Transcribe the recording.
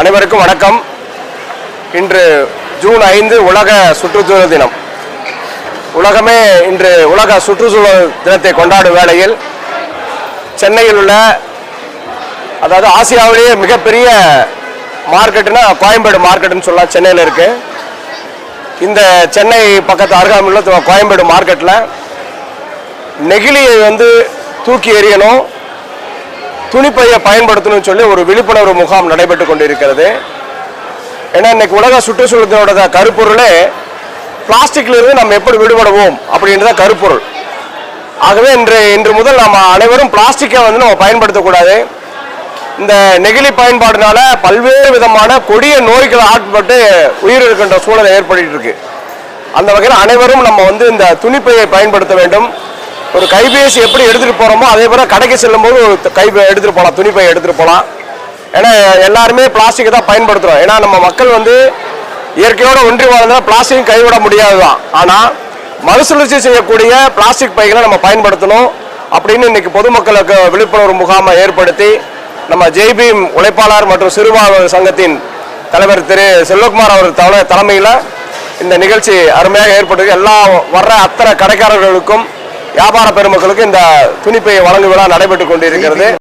அனைவருக்கும் வணக்கம். இன்று ஜூன் ஐந்து உலக சுற்றுச்சூழல் தினம். உலகமே இன்று உலக சுற்றுச்சூழல் தினத்தை கொண்டாடும் வேளையில் சென்னையில் உள்ள அதாவது ஆசியாவிலேயே மிகப்பெரிய மார்க்கெட்டுனா கோயம்பேடு மார்க்கெட்டுன்னு சொல்லலாம் சென்னையில் இருக்கு. இந்த சென்னை பக்கத்து அருகாமையில் கோயம்பேடு மார்க்கெட்டில் நெகிழியை வந்து தூக்கி எறியணும். துணிப்பையை பயன்படுத்தணும்னு சொல்லி ஒரு விழிப்புணர்வு முகாம் நடைபெற்று கொண்டிருக்கிறது. ஏன்னா இன்னைக்கு உலக சுற்றுச்சூழலோட கருப்பொருளே பிளாஸ்டிக்லேருந்து நம்ம எப்படி விடுபடுவோம் அப்படின்றத கருப்பொருள். ஆகவே இன்று இன்று முதல் நம்ம அனைவரும் பிளாஸ்டிக்கை வந்து நம்ம பயன்படுத்தக்கூடாது. இந்த நெகிழி பயன்பாடுனால பல்வேறு விதமான கொடிய நோய்கள் ஆட்பட்டு உயிர் இருக்கின்ற சூழலை ஏற்பட்டு இருக்கு. அந்த வகையில் அனைவரும் நம்ம வந்து இந்த துணிப்பையை பயன்படுத்த வேண்டும். ஒரு கைபேசி எப்படி எடுத்துகிட்டு போகிறோமோ அதே போல் கடைக்கு செல்லும்போது ஒரு கை எடுத்துகிட்டு போகலாம் துணிப்பை எடுத்துகிட்டு போகலாம் ஏன்னா எல்லாருமே பிளாஸ்டிக்கை தான் பயன்படுத்துகிறோம் ஏன்னா நம்ம மக்கள் வந்து இயற்கையோட ஒன்றி வாழ்ந்தால் பிளாஸ்டிக் கைவிட முடியாது தான் ஆனால் மறுசுழற்சி செய்யக்கூடிய பிளாஸ்டிக் பைகளை நம்ம பயன்படுத்தணும் அப்படின்னு இன்னைக்கு பொதுமக்களுக்கு விழிப்புணர்வு முகாமை ஏற்படுத்தி நம்ம ஜெய்பீம் உழைப்பாளர் மற்றும் சிறுபான்மையினர் சங்கத்தின் தலைவர் திரு செல்வகுமார் அவர் தலை தலைமையில் இந்த நிகழ்ச்சி அருமையாக ஏற்பட்டது எல்லா வர்ற அத்தனை கடைக்காரர்களுக்கும் வியாபார பெருமக்களுக்கு இந்த துணிப்பை வழங்கும் விழா நடைபெற்றுக் கொண்டிருக்கிறது.